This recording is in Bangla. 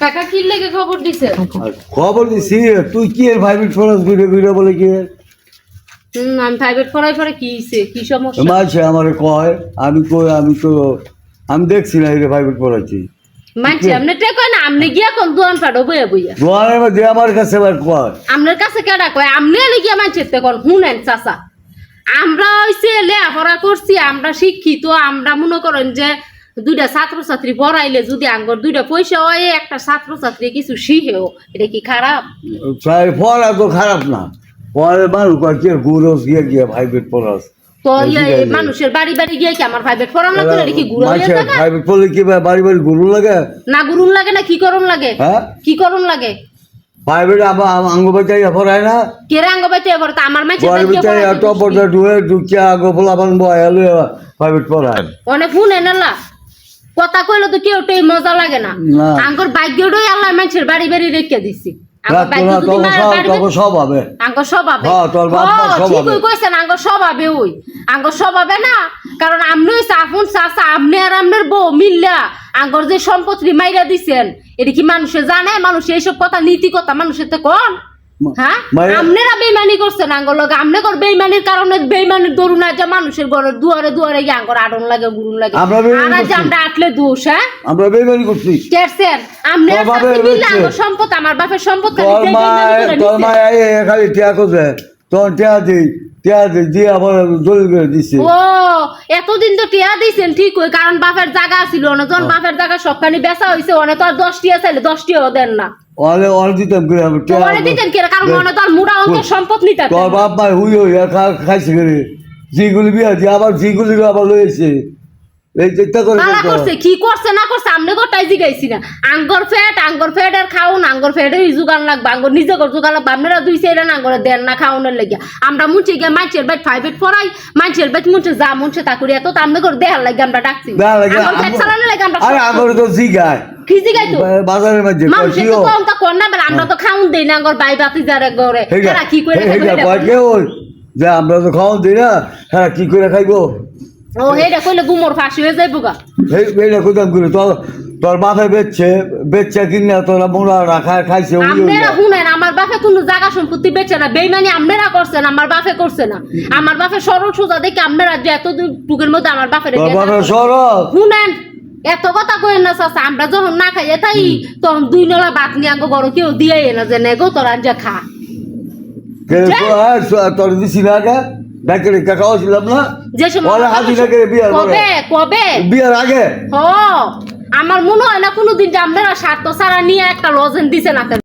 কাকা কি লেগে খবর দিছে? খবর দিছি তুই কি এর ফরাস ঘুরে ঘুরে বলে কি? হুম, আমি প্রাইভেট পড়াই পরে কি হইছে? কি সমস্যা? মাঝে আমার কয় আমি কই আমি তো আমি দেখছি না এটা ভাইবিট পড়াচ্ছি মানছি আপনি টেক না আপনি গিয়া কোন দোয়ান পাড়ো বইয়া বইয়া। দোয়ানের মধ্যে আমার কাছে আবার কয়। আপনার কাছে কেডা কয়? আপনি এলে গিয়া মানছেন তখন শুনেন চাচা। আমরা হইছে লেখাপড়া করছি আমরা শিক্ষিত আমরা মনে করেন যে দুইটা ছাত্রছাত্রী পড়াইলে যদি আঙ্গর দুইটা পয়সা হয় একটা ছাত্রছাত্রী কিছু শিখেও এটা কি খারাপ? পড়া তো খারাপ না। পরে মানুষ কি গুরস গিয়ে গিয়ে ভাইবিট পড়াস। তো। মানুষের বাড়ি বাড়ি গিয়ে কি আমার প্রাইভেট পড়ান লাগতো এটা কি থাকা ভাইবিট পড়লে কি ভাই বাড়ি বাড়ি গুরু লাগে? না গুরুন লাগে না কি করুন লাগে? হ্যাঁ? কি করুন লাগে? আঙ্গ পড়ায় না? কেরে আঙ্গ আমার মাঝে বাড়ি ডুয়ে ফোলাবান বয়ালে পড়ায়? অনেক ফোন এনেলা কথা কইলে তো কেউ মজা লাগে না। আঙ্গর ভাগ্যটাই আল্লাহ মানুষের বাড়ি বাড়ি রেখে দিছি। হ্যাঁ, হ্যাঁ, না কারণ আর বউ মিল্লা। আঙ্গর যে সম্পত্তি মাইরা দিছেন এটা কি মানুষে জানে? মানুষ এইসব কথা নীতি কথা মানুষের তো কম হ্যাঁ? আপনারা বেইমানি করছেন আঙ্গর লগে। আপনি কর বেইমানির কারণে বেইমানির দরুন যে মানুষের ঘরের দুয়ারে দুয়ারে গিয়ে আঙ্গর আডন লাগে গুরুন লাগে। আমরা বেইমানি আজ আমরা আটলে দোষ হ্যাঁ? আমরা বেমানি করছি। কেসের আঙ্গর সম্পদ আমার বাপের সম্পদ খালি তোর মা বেইমানি খালি টিয়া করছে তোর টিয়া দিই টিয়া দিই দিয়ে আবার দলিল করে দিছে। ও এতদিন তো টিয়া দিয়েছেন ঠিক ওই কারণ বাপের জায়গা ছিল না যখন বাপের জায়গা সবখানি বেচা হয়েছে অনেক তো আর দশ টিয়া চাইলে দশ টিয়াও দেন না। দিতাম করে আমি দিতেন কি কারণ মনে তো আর মুড়া অঙ্ক সম্পদ নিতাম তোর বাপ ভাই হুই হুই খাইছে করে। যেগুলি বিয়া দিয়ে আবার জিগুলি আবার লয়েছে এই চেষ্টা করে কালা করছে কি করছে না করছে আমনে গোটাই জিগাইছি না। আঙ্গর ফ্যাট আঙ্গর ফ্যাট আর খাউন আঙ্গর ফ্যাটের জোগান লাগবে আঙ্গর নিজে কর জোগান লাগবে। আপনারা দুই সাইডে আঙ্গরে দেন না আমরা মুছে গিয়ে মাছের বাইট ফাইভেট ফরাই মাছের বাইট মুছে যা মুছে তা করি। এত তো আমনে করে দেহার লাগে আমরা ডাকছি। দেহার আঙ্গর ফ্যাট চালানোর লাগে আমরা আরে আমার তো জিগায়। কি জিগাই তো? বাজারের মধ্যে মানুষের তো কম কর না বেলা আমরা তো খাউন দেই না আঙ্গর বাই যারে তারা কি করে যে আমরা তো দিই না হ্যাঁ কি করে খাইবো? ও হেডা কইলে গুমর ফাঁসি হয়ে যাইবো গা। করে তোর তোর বেচছে বেচছে কিনা তোরা মোড়া রাখা খাইছে আপনারা শুনেন আমার বাপে কোনো জায়গা সম্পত্তি বেচে না বেইমানি আপনারা করছেন আমার বাপে করছে না। আমার বাপে সরল সোজা দেখে আপনারা যে এত টুকের মধ্যে আমার বাপের তোর শুনেন এত কথা কইেন না চাচা আমরা যখন না খাইয়ে তাই তখন দুই নলা ভাত নিয়ে আঙ্গ বড় কেউ দিয়ে না যে নেগো তোর আনজা খা। কে যা। তো হ্যাঁ তোর দিছি না ব্যাংকের টাকা ছিলাম না যে সময় ওরা হাজিরা করে বিয়ার কবে কবে বিয়ার আগে হ আমার মনে হয় না কোনোদিন যে আপনারা স্বার্থ ছাড়া নিয়ে একটা লজেন দিছে না